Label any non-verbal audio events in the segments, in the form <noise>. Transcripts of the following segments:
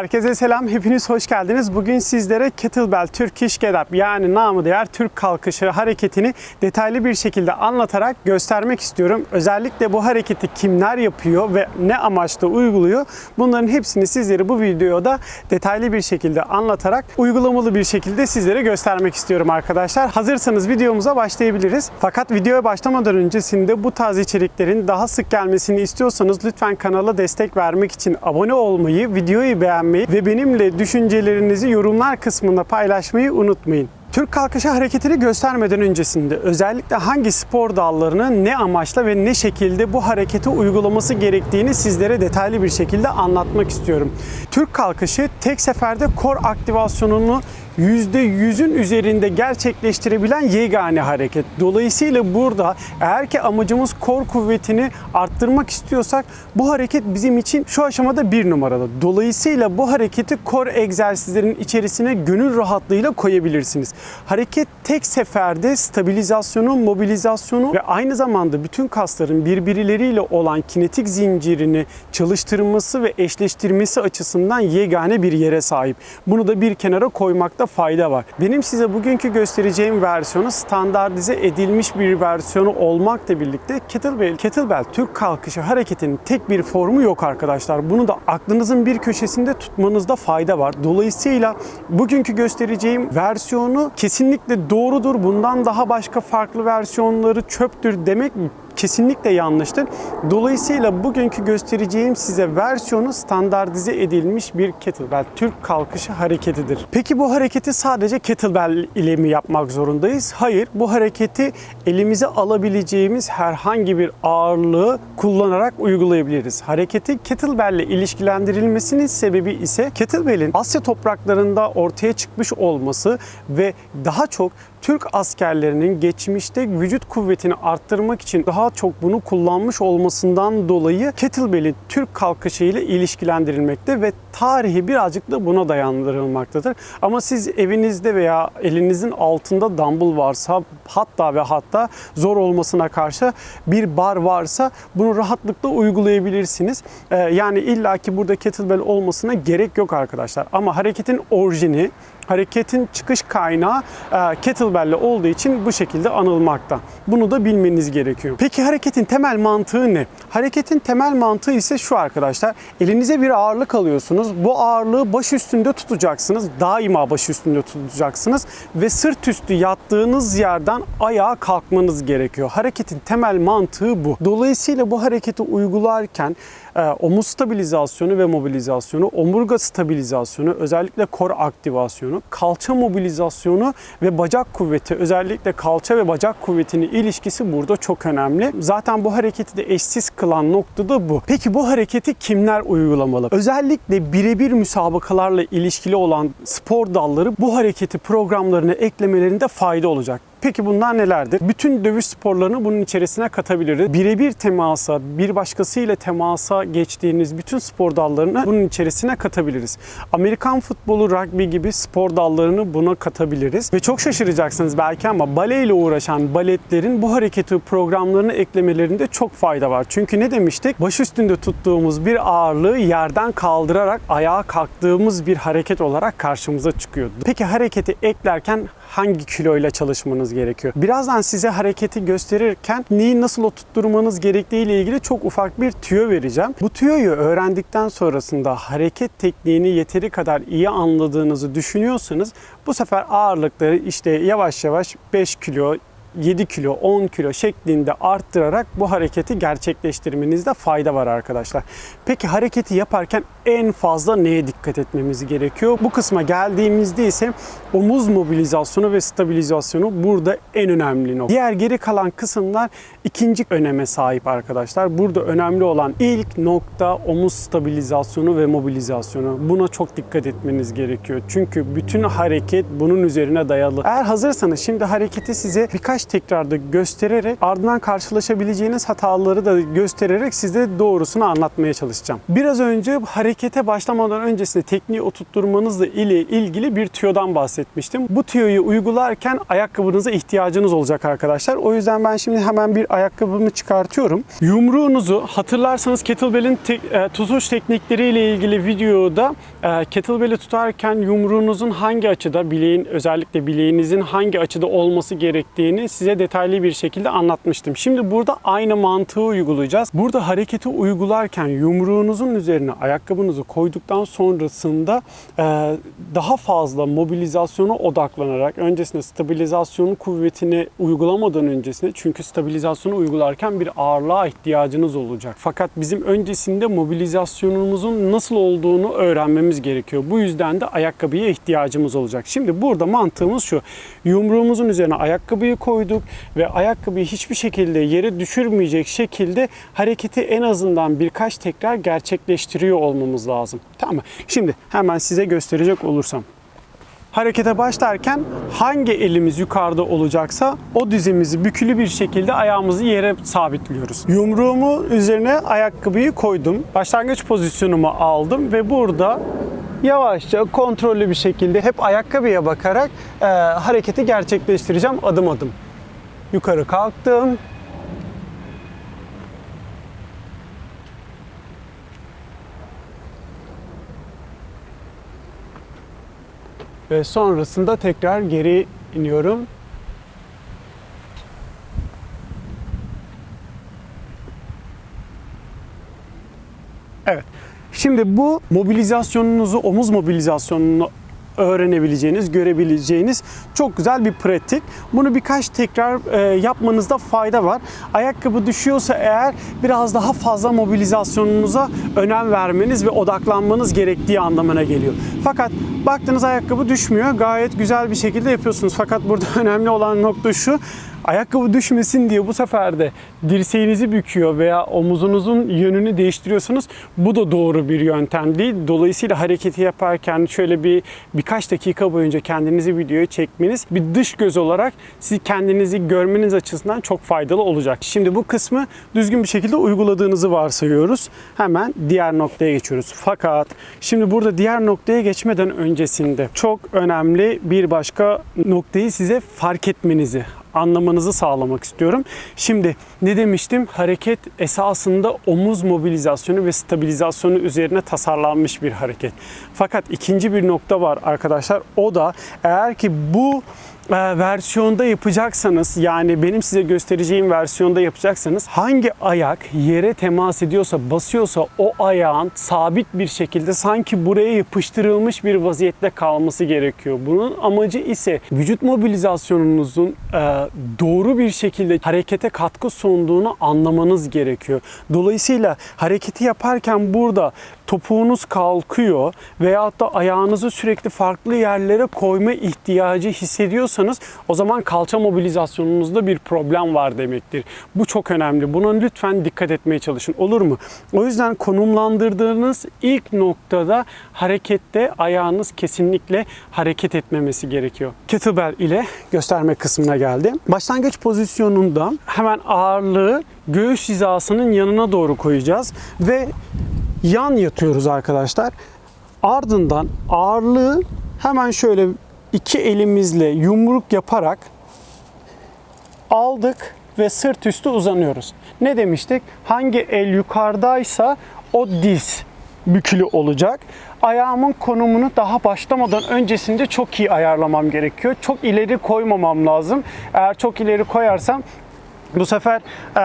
Herkese selam, hepiniz hoş geldiniz. Bugün sizlere Kettlebell Turkish Get Up yani namı diğer Türk kalkışı hareketini detaylı bir şekilde anlatarak göstermek istiyorum. Özellikle bu hareketi kimler yapıyor ve ne amaçla uyguluyor bunların hepsini sizlere bu videoda detaylı bir şekilde anlatarak uygulamalı bir şekilde sizlere göstermek istiyorum arkadaşlar. Hazırsanız videomuza başlayabiliriz. Fakat videoya başlamadan öncesinde bu tarz içeriklerin daha sık gelmesini istiyorsanız lütfen kanala destek vermek için abone olmayı, videoyu beğenmeyi ve benimle düşüncelerinizi yorumlar kısmında paylaşmayı unutmayın. Türk kalkışı hareketini göstermeden öncesinde özellikle hangi spor dallarını ne amaçla ve ne şekilde bu hareketi uygulaması gerektiğini sizlere detaylı bir şekilde anlatmak istiyorum. Türk kalkışı tek seferde kor aktivasyonunu %100'ün üzerinde gerçekleştirebilen yegane hareket. Dolayısıyla burada eğer ki amacımız kor kuvvetini arttırmak istiyorsak bu hareket bizim için şu aşamada bir numaralı. Dolayısıyla bu hareketi kor egzersizlerin içerisine gönül rahatlığıyla koyabilirsiniz. Hareket tek seferde stabilizasyonu, mobilizasyonu ve aynı zamanda bütün kasların birbirleriyle olan kinetik zincirini çalıştırması ve eşleştirmesi açısından yegane bir yere sahip. Bunu da bir kenara koymakta fayda var. Benim size bugünkü göstereceğim versiyonu standartize edilmiş bir versiyonu olmakla birlikte kettlebell, kettlebell Türk kalkışı hareketinin tek bir formu yok arkadaşlar. Bunu da aklınızın bir köşesinde tutmanızda fayda var. Dolayısıyla bugünkü göstereceğim versiyonu kesinlikle doğrudur. Bundan daha başka farklı versiyonları çöptür demek kesinlikle yanlıştır. Dolayısıyla bugünkü göstereceğim size versiyonu standartize edilmiş bir kettlebell Türk kalkışı hareketidir. Peki bu hareketi sadece kettlebell ile mi yapmak zorundayız? Hayır. Bu hareketi elimize alabileceğimiz herhangi bir ağırlığı kullanarak uygulayabiliriz. Hareketi kettlebell ile ilişkilendirilmesinin sebebi ise kettlebell'in Asya topraklarında ortaya çıkmış olması ve daha çok Türk askerlerinin geçmişte vücut kuvvetini arttırmak için daha çok bunu kullanmış olmasından dolayı kettlebell'in Türk kalkışı ile ilişkilendirilmekte ve tarihi birazcık da buna dayandırılmaktadır. Ama siz evinizde veya elinizin altında dumbbell varsa hatta ve hatta zor olmasına karşı bir bar varsa bunu rahatlıkla uygulayabilirsiniz. Ee, yani illaki burada kettlebell olmasına gerek yok arkadaşlar. Ama hareketin orijini hareketin çıkış kaynağı e, kettlebell olduğu için bu şekilde anılmakta. Bunu da bilmeniz gerekiyor. Peki hareketin temel mantığı ne? Hareketin temel mantığı ise şu arkadaşlar. Elinize bir ağırlık alıyorsunuz. Bu ağırlığı baş üstünde tutacaksınız. Daima baş üstünde tutacaksınız ve sırt üstü yattığınız yerden ayağa kalkmanız gerekiyor. Hareketin temel mantığı bu. Dolayısıyla bu hareketi uygularken e, omuz stabilizasyonu ve mobilizasyonu, omurga stabilizasyonu, özellikle kor aktivasyonu, kalça mobilizasyonu ve bacak kuvveti, özellikle kalça ve bacak kuvvetinin ilişkisi burada çok önemli. Zaten bu hareketi de eşsiz kılan nokta da bu. Peki bu hareketi kimler uygulamalı? Özellikle birebir müsabakalarla ilişkili olan spor dalları bu hareketi programlarına eklemelerinde fayda olacak. Peki bunlar nelerdir? Bütün dövüş sporlarını bunun içerisine katabiliriz. Birebir temasa, bir başkasıyla temasa geçtiğiniz bütün spor dallarını bunun içerisine katabiliriz. Amerikan futbolu, rugby gibi spor dallarını buna katabiliriz. Ve çok şaşıracaksınız belki ama bale ile uğraşan baletlerin bu hareketi programlarını eklemelerinde çok fayda var. Çünkü ne demiştik? Baş üstünde tuttuğumuz bir ağırlığı yerden kaldırarak ayağa kalktığımız bir hareket olarak karşımıza çıkıyordu. Peki hareketi eklerken hangi kiloyla çalışmanız gerekiyor? Birazdan size hareketi gösterirken neyi nasıl oturtturmanız gerektiği ile ilgili çok ufak bir tüyo vereceğim. Bu tüyoyu öğrendikten sonrasında hareket tekniğini yeteri kadar iyi anladığınızı düşünüyorsanız bu sefer ağırlıkları işte yavaş yavaş 5 kilo 7 kilo, 10 kilo şeklinde arttırarak bu hareketi gerçekleştirmenizde fayda var arkadaşlar. Peki hareketi yaparken en fazla neye dikkat etmemiz gerekiyor? Bu kısma geldiğimizde ise omuz mobilizasyonu ve stabilizasyonu burada en önemli nokta. Diğer geri kalan kısımlar ikinci öneme sahip arkadaşlar. Burada önemli olan ilk nokta omuz stabilizasyonu ve mobilizasyonu. Buna çok dikkat etmeniz gerekiyor. Çünkü bütün hareket bunun üzerine dayalı. Eğer hazırsanız şimdi hareketi size birkaç birkaç tekrarda göstererek ardından karşılaşabileceğiniz hataları da göstererek size doğrusunu anlatmaya çalışacağım. Biraz önce harekete başlamadan öncesinde tekniği oturtturmanızla ile ilgili bir tüyodan bahsetmiştim. Bu tüyoyu uygularken ayakkabınıza ihtiyacınız olacak arkadaşlar. O yüzden ben şimdi hemen bir ayakkabımı çıkartıyorum. Yumruğunuzu hatırlarsanız kettlebell'in te- e, tutuş teknikleriyle ilgili videoda e, kettlebell'i tutarken yumruğunuzun hangi açıda bileğin özellikle bileğinizin hangi açıda olması gerektiğini size detaylı bir şekilde anlatmıştım. Şimdi burada aynı mantığı uygulayacağız. Burada hareketi uygularken yumruğunuzun üzerine ayakkabınızı koyduktan sonrasında e, daha fazla mobilizasyona odaklanarak öncesinde stabilizasyonun kuvvetini uygulamadan öncesinde çünkü stabilizasyonu uygularken bir ağırlığa ihtiyacınız olacak. Fakat bizim öncesinde mobilizasyonumuzun nasıl olduğunu öğrenmemiz gerekiyor. Bu yüzden de ayakkabıya ihtiyacımız olacak. Şimdi burada mantığımız şu. Yumruğumuzun üzerine ayakkabıyı koyduk ve ayakkabıyı hiçbir şekilde yere düşürmeyecek şekilde hareketi en azından birkaç tekrar gerçekleştiriyor olmamız lazım. Tamam mı? Şimdi hemen size gösterecek olursam. Harekete başlarken hangi elimiz yukarıda olacaksa o dizimizi bükülü bir şekilde ayağımızı yere sabitliyoruz. Yumruğumu üzerine ayakkabıyı koydum. Başlangıç pozisyonumu aldım ve burada yavaşça kontrollü bir şekilde hep ayakkabıya bakarak e, hareketi gerçekleştireceğim adım adım. Yukarı kalktım. Ve sonrasında tekrar geri iniyorum. Evet. Şimdi bu mobilizasyonunuzu, omuz mobilizasyonunu öğrenebileceğiniz, görebileceğiniz çok güzel bir pratik. Bunu birkaç tekrar e, yapmanızda fayda var. Ayakkabı düşüyorsa eğer biraz daha fazla mobilizasyonunuza önem vermeniz ve odaklanmanız gerektiği anlamına geliyor. Fakat baktığınız ayakkabı düşmüyor. Gayet güzel bir şekilde yapıyorsunuz. Fakat burada <laughs> önemli olan nokta şu. Ayakkabı düşmesin diye bu sefer de dirseğinizi büküyor veya omuzunuzun yönünü değiştiriyorsanız bu da doğru bir yöntem değil. Dolayısıyla hareketi yaparken şöyle bir birkaç dakika boyunca kendinizi videoya çekmeniz bir dış göz olarak siz kendinizi görmeniz açısından çok faydalı olacak. Şimdi bu kısmı düzgün bir şekilde uyguladığınızı varsayıyoruz. Hemen diğer noktaya geçiyoruz. Fakat şimdi burada diğer noktaya geçmeden öncesinde çok önemli bir başka noktayı size fark etmenizi anlamanızı sağlamak istiyorum. Şimdi ne demiştim? Hareket esasında omuz mobilizasyonu ve stabilizasyonu üzerine tasarlanmış bir hareket. Fakat ikinci bir nokta var arkadaşlar. O da eğer ki bu versiyonda yapacaksanız yani benim size göstereceğim versiyonda yapacaksanız hangi ayak yere temas ediyorsa basıyorsa o ayağın sabit bir şekilde sanki buraya yapıştırılmış bir vaziyette kalması gerekiyor. Bunun amacı ise vücut mobilizasyonunuzun e, doğru bir şekilde harekete katkı sunduğunu anlamanız gerekiyor. Dolayısıyla hareketi yaparken burada topuğunuz kalkıyor veyahut da ayağınızı sürekli farklı yerlere koyma ihtiyacı hissediyorsanız o zaman kalça mobilizasyonunuzda bir problem var demektir. Bu çok önemli. Buna lütfen dikkat etmeye çalışın. Olur mu? O yüzden konumlandırdığınız ilk noktada harekette ayağınız kesinlikle hareket etmemesi gerekiyor. Kettlebell ile gösterme kısmına geldi. Başlangıç pozisyonunda hemen ağırlığı göğüs hizasının yanına doğru koyacağız ve yan yatıyoruz arkadaşlar. Ardından ağırlığı hemen şöyle iki elimizle yumruk yaparak aldık ve sırt üstü uzanıyoruz. Ne demiştik? Hangi el yukarıdaysa o diz bükülü olacak. Ayağımın konumunu daha başlamadan öncesinde çok iyi ayarlamam gerekiyor. Çok ileri koymamam lazım. Eğer çok ileri koyarsam bu sefer e,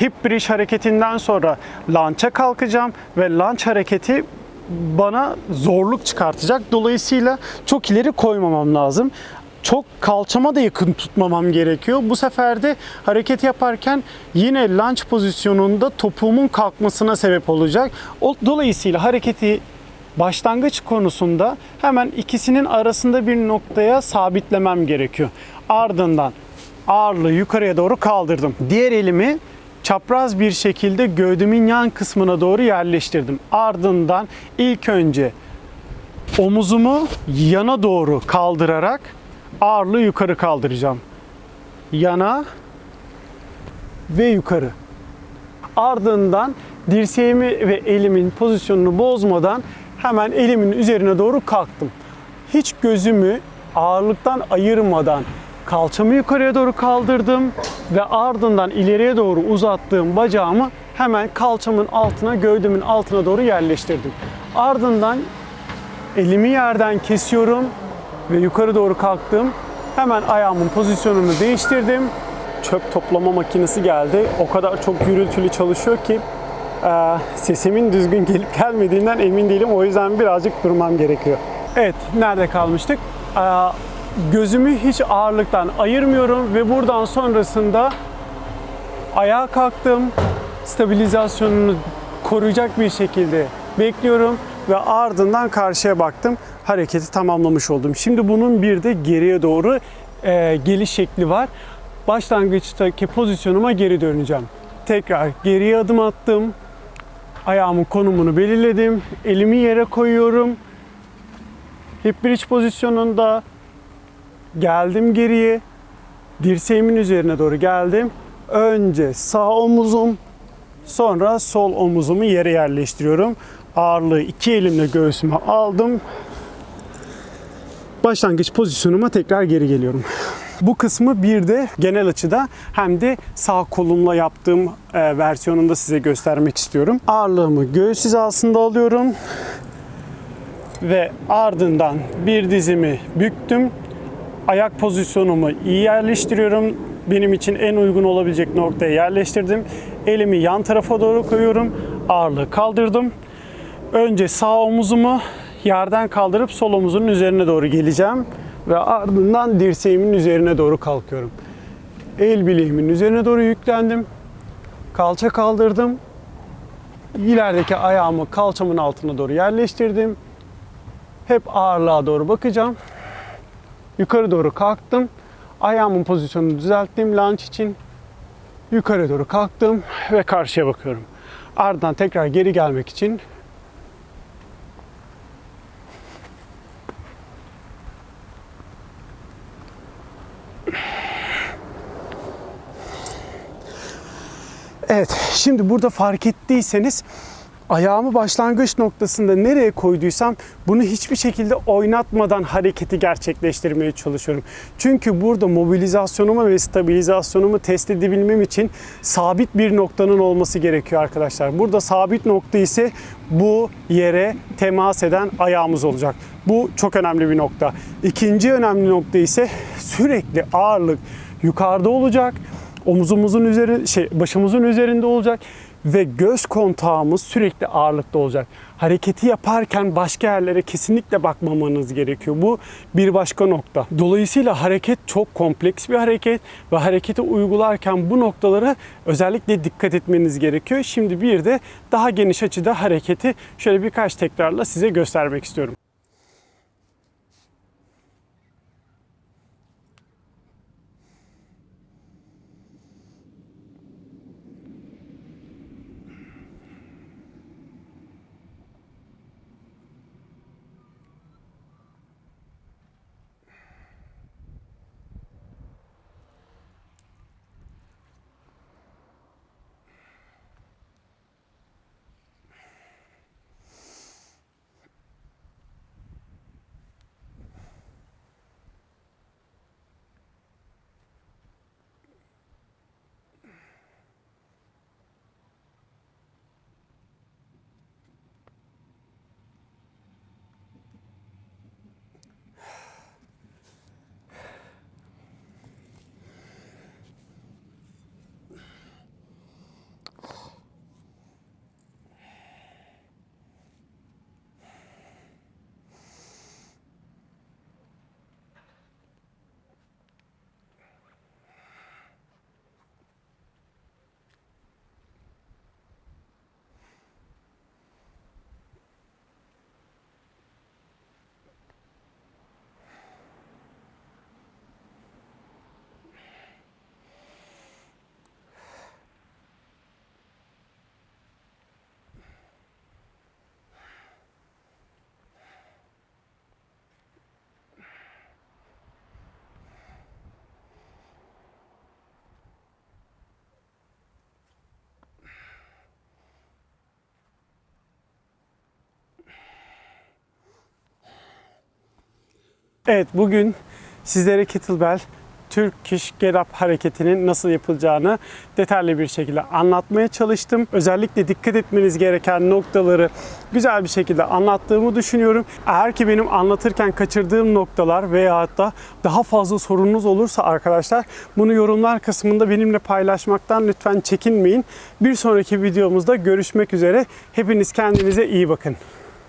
hip bridge hareketinden sonra lança kalkacağım ve lanç hareketi bana zorluk çıkartacak. Dolayısıyla çok ileri koymamam lazım. Çok kalçama da yakın tutmamam gerekiyor. Bu sefer de hareket yaparken yine lunge pozisyonunda topuğumun kalkmasına sebep olacak. Dolayısıyla hareketi başlangıç konusunda hemen ikisinin arasında bir noktaya sabitlemem gerekiyor. Ardından ağırlığı yukarıya doğru kaldırdım. Diğer elimi çapraz bir şekilde gövdemin yan kısmına doğru yerleştirdim. Ardından ilk önce omuzumu yana doğru kaldırarak ağırlığı yukarı kaldıracağım. yana ve yukarı. Ardından dirseğimi ve elimin pozisyonunu bozmadan hemen elimin üzerine doğru kalktım. Hiç gözümü ağırlıktan ayırmadan kalçamı yukarıya doğru kaldırdım ve ardından ileriye doğru uzattığım bacağımı hemen kalçamın altına, gövdemin altına doğru yerleştirdim. Ardından elimi yerden kesiyorum ve yukarı doğru kalktım. Hemen ayağımın pozisyonunu değiştirdim. Çöp toplama makinesi geldi. O kadar çok gürültülü çalışıyor ki sesimin düzgün gelip gelmediğinden emin değilim. O yüzden birazcık durmam gerekiyor. Evet, nerede kalmıştık? Gözümü hiç ağırlıktan ayırmıyorum ve buradan sonrasında ayağa kalktım. Stabilizasyonunu koruyacak bir şekilde bekliyorum ve ardından karşıya baktım. Hareketi tamamlamış oldum. Şimdi bunun bir de geriye doğru e, geliş şekli var. Başlangıçtaki pozisyonuma geri döneceğim. Tekrar geriye adım attım. Ayağımın konumunu belirledim. Elimi yere koyuyorum. Hip bridge pozisyonunda geldim geriye. Dirseğimin üzerine doğru geldim. Önce sağ omuzum, sonra sol omuzumu yere yerleştiriyorum. Ağırlığı iki elimle göğsüme aldım. Başlangıç pozisyonuma tekrar geri geliyorum. Bu kısmı bir de genel açıda hem de sağ kolumla yaptığım e, versiyonunda size göstermek istiyorum. Ağırlığımı göğüs hizasında alıyorum ve ardından bir dizimi büktüm. Ayak pozisyonumu iyi yerleştiriyorum. Benim için en uygun olabilecek noktaya yerleştirdim. Elimi yan tarafa doğru koyuyorum. Ağırlığı kaldırdım. Önce sağ omuzumu yerden kaldırıp sol omuzun üzerine doğru geleceğim ve ardından dirseğimin üzerine doğru kalkıyorum. El bileğimin üzerine doğru yüklendim. Kalça kaldırdım. İlerideki ayağımı kalçamın altına doğru yerleştirdim. Hep ağırlığa doğru bakacağım. Yukarı doğru kalktım. Ayağımın pozisyonunu düzelttim lunge için. Yukarı doğru kalktım ve karşıya bakıyorum. Ardından tekrar geri gelmek için Evet, şimdi burada fark ettiyseniz ayağımı başlangıç noktasında nereye koyduysam bunu hiçbir şekilde oynatmadan hareketi gerçekleştirmeye çalışıyorum. Çünkü burada mobilizasyonumu ve stabilizasyonumu test edebilmem için sabit bir noktanın olması gerekiyor arkadaşlar. Burada sabit nokta ise bu yere temas eden ayağımız olacak. Bu çok önemli bir nokta. İkinci önemli nokta ise sürekli ağırlık yukarıda olacak omuzumuzun üzeri şey başımızın üzerinde olacak ve göz kontağımız sürekli ağırlıkta olacak. Hareketi yaparken başka yerlere kesinlikle bakmamanız gerekiyor. Bu bir başka nokta. Dolayısıyla hareket çok kompleks bir hareket ve hareketi uygularken bu noktalara özellikle dikkat etmeniz gerekiyor. Şimdi bir de daha geniş açıda hareketi şöyle birkaç tekrarla size göstermek istiyorum. Evet bugün sizlere kettlebell Turkish Get Up hareketinin nasıl yapılacağını detaylı bir şekilde anlatmaya çalıştım. Özellikle dikkat etmeniz gereken noktaları güzel bir şekilde anlattığımı düşünüyorum. Eğer ki benim anlatırken kaçırdığım noktalar veya da daha fazla sorunuz olursa arkadaşlar bunu yorumlar kısmında benimle paylaşmaktan lütfen çekinmeyin. Bir sonraki videomuzda görüşmek üzere. Hepiniz kendinize iyi bakın.